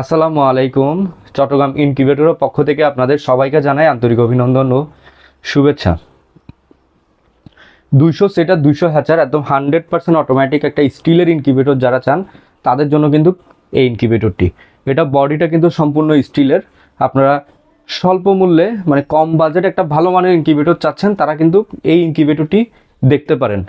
আসসালামু আলাইকুম। চট্টগ্রাম ইনকিউবেটরের পক্ষ থেকে আপনাদের সবাইকে জানাই আন্তরিক অভিনন্দন ও শুভেচ্ছা। দুইশো সেটার দুইশো হ্যাচার একদম হান্ড্রেড পার্সেন্ট অটোমেটিক একটা স্টিলের ইনকিউবেটর যারা চান, তাদের জন্য কিন্তু এই ইনকিউবেটরটি এটা বডিটা কিন্তু সম্পূর্ণ স্টিলের আপনারা স্বল্প মূল্যে মানে কম বাজেট একটা ভালো মানের ইনকিউবেটর চাচ্ছেন, তারা কিন্তু এই ইনকিউবেটরটি দেখতে পারেন।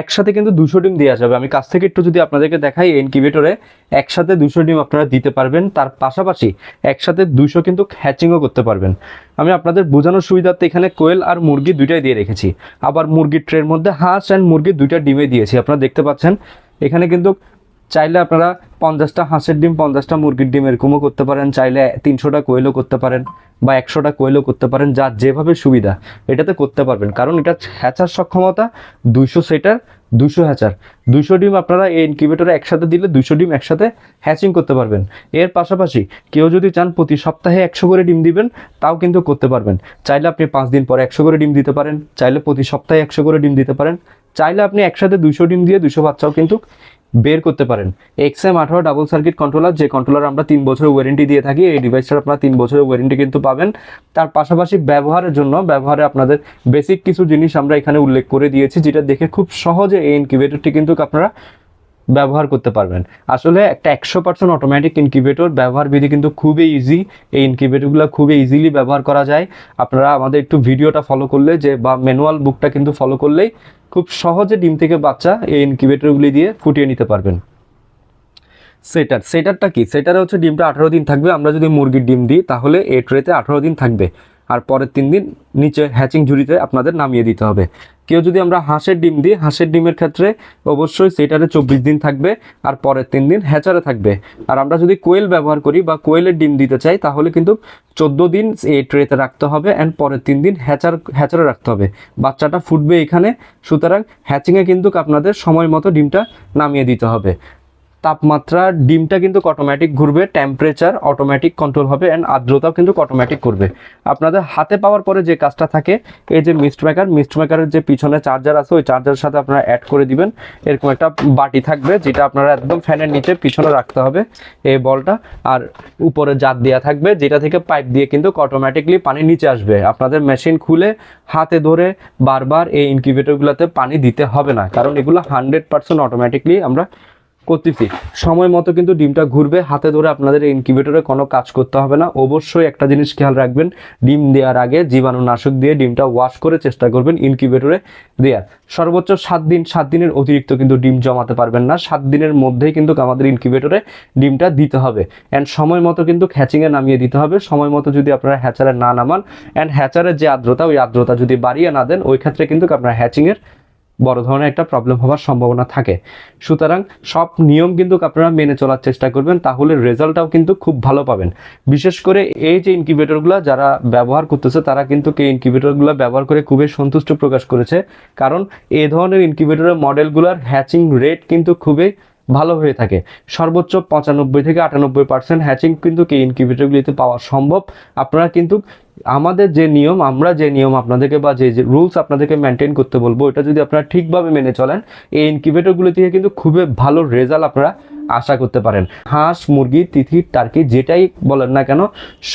একসাথে কিন্তু দুশো ডিম দেওয়া যাবে। আমি কাছ থেকে একটু যদি আপনাদেরকে দেখাই ইনকিউবেটরে একসাথে দুশো ডিম আপনারা দিতে পারবেন। তার পাশাপাশি একসাথে দুশো কিন্তু হ্যাচিংও করতে পারবেন। আমি আপনাদের বোঝানোর সুবিধার্থে এখানে কোয়েল আর মুরগি দুইটাই দিয়ে রেখেছি। আবার মুরগির ট্রের মধ্যে হাঁস অ্যান্ড মুরগি দুইটা ডিমে দিয়েছি। আপনারা দেখতে পাচ্ছেন, এখানে কিন্তু চাইলে আপনারা পঞ্চাশটা হাঁসের ডিম, পঞ্চাশটা মুরগির ডিম এরকমও করতে পারেন। চাইলে তিনশোটা কোয়েলও করতে পারেন বা একশোটা কোয়েলও করতে পারেন, যার যেভাবে সুবিধা। এটাতে করতে পারবেন, কারণ এটা হ্যাচার সক্ষমতা দুইশো সেটার দুশো হ্যাচার। দুশো ডিম আপনারা এই ইনকিউবেটরে একসাথে দিলে দুশো ডিম একসাথে হ্যাচিং করতে পারবেন। এর পাশাপাশি কেউ যদি চান প্রতি সপ্তাহে একশো করে ডিম দিবেন, তাও কিন্তু করতে পারবেন। চাইলে আপনি পাঁচ দিন পরে একশো করে ডিম দিতে পারেন, চাইলে প্রতি সপ্তাহে একশো করে ডিম দিতে পারেন। চাইলে আপনি একসাথে দুশো ডিম দিয়ে দুশো বাচ্চাও কিন্তু বের করতে পারেন। এক্স এম আঠারো ডাবল সার্কিট কন্ট্রোলার যে কন্ট্রোলার আমরা তিন বছরের ওয়ারেন্টি দিয়ে থাকি, এই ডিভাইসটার আপনারা তিন বছরের ওয়ারেন্টি কিন্তু পাবেন। তার পাশাপাশি ব্যবহারের জন্য, ব্যবহারে আপনাদের বেসিক কিছু জিনিস আমরা এখানে উল্লেখ করে দিয়েছি, যেটা দেখে খুব সহজে এই ইনকিউবেটরটি কিন্তু আপনারা ব্যবহার করতে পারবেন। আসলে একটা একশো পার্সেন্ট অটোমেটিক ইনকিউবেটর ব্যবহার বিধি কিন্তু খুবই ইজি এই ইনকিউবেটরগুলো খুবই ইজিলি ব্যবহার করা যায়। আপনারা আমাদের একটু ভিডিওটা ফলো করলে যে, বা ম্যানুয়াল বুকটা কিন্তু ফলো করলেই খুব সহজে ডিম থেকে বাচ্চা এই ইনকিউবেটরগুলি দিয়ে ফুটিয়ে নিতে পারবেন। সেটার, সেটারটা কি? সেটারে হচ্ছে ডিমটা আঠারো দিন থাকবে। আমরা যদি মুরগির ডিম দিই, তাহলে এ ট্রেতে আঠারো দিন থাকবে। আর পরের তিন দিন নিচে হ্যাচিং ঝুড়িতে আপনাদের নামিয়ে দিতে হবে। কেউ যদি আমরা হাঁসের ডিম দিই, হাঁসের ডিমের ক্ষেত্রে অবশ্যই সেটারে চব্বিশ দিন থাকবে আর পরের তিন দিন হ্যাচারে থাকবে। আর আমরা যদি কোয়েল ব্যবহার করি বা কোয়েলের ডিম দিতে চাই, তাহলে কিন্তু চোদ্দ দিন এই ট্রেতে রাখতে হবে অ্যান্ড পরের তিন দিন হ্যাচার, হ্যাচারে রাখতে হবে। বাচ্চাটা ফুটবে এখানে, সুতরাং হ্যাচিংয়ে কিন্তু আপনাদের সময় মতো ডিমটা নামিয়ে দিতে হবে। তাপমাত্রা, ডিমটা কিন্তু অটোমেটিক ঘুরবে টেম্পারেচার অটোমেটিক কন্ট্রোল হবে অ্যান্ড আর্দ্রতাও কিন্তু অটোমেটিক করবে। আপনাদের হাতে পাওয়ার পরে যে কাজটা থাকে, এই যে মিস্ট মেকার মিস্ট মেকারের যে পিছনে চার্জার আছে, ওই চার্জারের সাথে আপনারা অ্যাড করে দিবেন। এরকম একটা বাটি থাকবে, যেটা আপনারা একদম ফ্যানের নিচে পিছনে রাখতে হবে এই বলটা। আর উপরে জাত দেওয়া থাকবে, যেটা থেকে পাইপ দিয়ে কিন্তু অটোমেটিকলি পানি নিচে আসবে। আপনাদের মেশিন খুলে হাতে ধরে বারবার এই ইনকিউবেটরগুলোতে পানি দিতে হবে না, কারণ এগুলো হান্ড্রেড পার্সেন্ট অটোমেটিকলি আমরা করতেছি। সময় মতো কিন্তু ডিমটা ঘুরবে, হাতে ধরে আপনাদের ইনকিউবেটরে কোনো কাজ করতে হবে না। অবশ্যই একটা জিনিস খেয়াল রাখবেন, ডিম দেওয়ার আগে জীবাণুনাশক দিয়ে ডিমটা ওয়াশ করে চেষ্টা করবেন ইনকিউবেটরে দেওয়ার। সর্বোচ্চ সাত দিন, সাত দিনের অতিরিক্ত কিন্তু ডিম জমাতে পারবেন না। সাত দিনের মধ্যেই কিন্তু আমাদের ইনকিউবেটরে ডিমটা দিতে হবে। অ্যান্ড সময় মতো কিন্তু হ্যাচিংয়ে নামিয়ে দিতে হবে। সময় মতো যদি আপনারা হ্যাচারে না নামান অ্যান্ড হ্যাচারের যে আর্দ্রতা, ওই আর্দ্রতা যদি বাড়িয়ে না দেন, ওই ক্ষেত্রে কিন্তু আপনার হ্যাচিংয়ের বড় ধরনের একটা প্রবলেম হওয়ার সম্ভাবনা থাকে। সুতরাং সব নিয়ম কিন্তু আপনারা মেনে চলার চেষ্টা করবেন, তাহলে রেজাল্টটাও কিন্তু খুব ভালো পাবেন। বিশেষ করে এই যে ইনকিউবেটরগুলো যারা ব্যবহার করতেছে, তারা কিন্তু এই ইনকিউবেটরগুলো ব্যবহার করে খুবই সন্তুষ্ট প্রকাশ করেছে। কারণ এই ধরনের ইনকিউবেটরের মডেলগুলোর হ্যাচিং রেট কিন্তু খুবই ভালো হয়ে থাকে। সর্বোচ্চ পঁচানব্বই থেকে আটানব্বই পার্সেন্ট হ্যাচিং কিন্তু এই ইনকিউবেটরগুলিতে পাওয়া সম্ভব। আপনারা কিন্তু আমাদের যে নিয়ম, আমরা যে নিয়ম আপনাদেরকে বা যে রুলস আপনাদেরকে মেনটেন করতে বলব, এটা যদি আপনারা ঠিকভাবে মেনে চলেন, এই ইনকিউবেটরগুলি থেকে কিন্তু খুবই ভালো রেজাল্ট আপনারা আশা করতে পারেন। হাঁস, মুরগি, তিথি টার্কি যেটাই বলেন না কেন,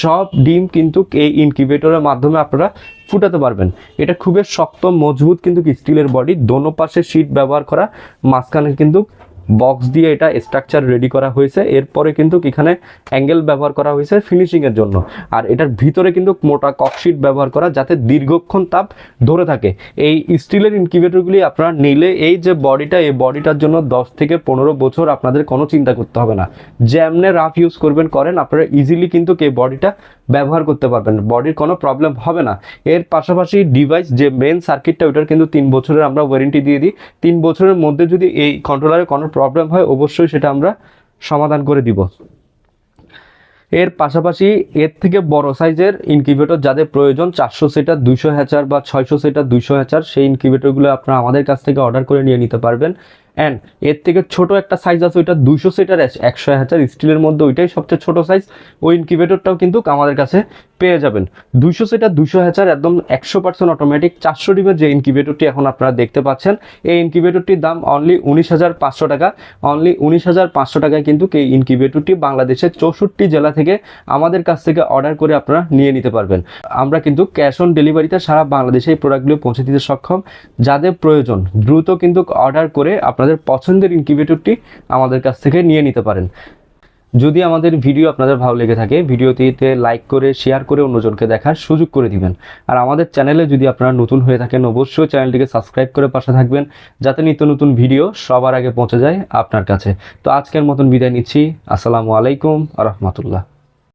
সব ডিম কিন্তু এই ইনকিউবেটরের মাধ্যমে আপনারা ফুটাতে পারবেন। এটা খুবই শক্ত, মজবুত কিন্তু স্টিলের বডি দোনো পাশে শীট ব্যবহার করা, মাঝখানে কিন্তু বক্স দিয়ে এটা স্ট্রাকচার রেডি করা হয়েছে। এরপরে কিন্তু এখানে অ্যাঙ্গেল ব্যবহার করা হয়েছে ফিনিশিংয়ের জন্য। আর এটার ভিতরে কিন্তু মোটা ককশিট ব্যবহার করা যাতে দীর্ঘক্ষণ তাপ ধরে থাকে। এই স্টিলের ইনকিউবেটরগুলি আপনারা নিলে এই যে বডিটা এই বডিটার জন্য দশ থেকে পনেরো বছর আপনাদের কোনো চিন্তা করতে হবে না। যেমনে রাফ ইউজ করবেন, করেন, আপনারা ইজিলি কিন্তু এই বডিটা ব্যবহার করতে পারবেন। বডির কোনো প্রবলেম হবে না। এর পাশাপাশি ডিভাইস যে মেন সার্কিটটা ওটার কিন্তু তিন বছরের আমরা ওয়ারেন্টি দিয়ে দিই। তিন বছরের মধ্যে যদি এই কন্ট্রোলারে কোনো প্রবলেম হয়, অবশ্যই সেটা আমরা সমাধান করে দিব। এর পাশাপাশি এর থেকে বড় সাইজের ইনকিউবেটর যাদের প্রয়োজন, চারশো সেটার দুইশো হ্যাচার বা ছয়শো সেটার দুইশো হ্যাচার সেই ইনকিউবেটরগুলো আপনারা আমাদের কাছ থেকে অর্ডার করে নিয়ে নিতে পারবেন। অ্যান্ড এর থেকে ছোট একটা সাইজ আছে, ওইটা দুইশো সেটার একশো হ্যাচার স্টিলের মধ্যে ওইটাই সবচেয়ে ছোট সাইজ ওই ইনকিউবেটরটাও কিন্তু আমাদের কাছে পেয়ে যাবেন। দুইশো সেটার দুশো হ্যাচার একদম একশো পার্সেন্ট অটোমেটিক চারশো ডিমের যে ইনকিউবেটরটি এখন আপনারা দেখতে পাচ্ছেন, এই ইনকিউবেটরটির দাম অনলি উনিশ হাজার পাঁচশো টাকা। অনলি উনিশ হাজার পাঁচশো টাকায় কিন্তু এই ইনকিউবেটরটি বাংলাদেশের চৌষট্টি জেলা থেকে আমাদের কাছ থেকে অর্ডার করে আপনারা নিয়ে নিতে পারবেন। আমরা কিন্তু ক্যাশ অন ডেলিভারিতে সারা বাংলাদেশে এই প্রোডাক্টগুলো পৌঁছে দিতে সক্ষম। যাদের প্রয়োজন, দ্রুত কিন্তু অর্ডার করে আপনাদের পছন্দের ইনকিউবেটরটি আমাদের কাছ থেকে নিয়ে নিতে পারেন। যদি আমাদের ভিডিও আপনাদের ভালো লেগে থাকে, ভিডিওটিতে লাইক করে শেয়ার করে অন্যজনকে দেখার সুযোগ করে দিবেন। আর আমাদের চ্যানেলে যদি আপনারা নতুন হয়ে থাকেন, অবশ্যই চ্যানেলটিকে সাবস্ক্রাইব করে পাশে থাকবেন, যাতে নিত্য নতুন ভিডিও সবার আগে পৌঁছে যায় আপনার কাছে। তো আজকের মতন বিদায় নিচ্ছি। আসসালামু আলাইকুম আ রহমতুল্লাহ।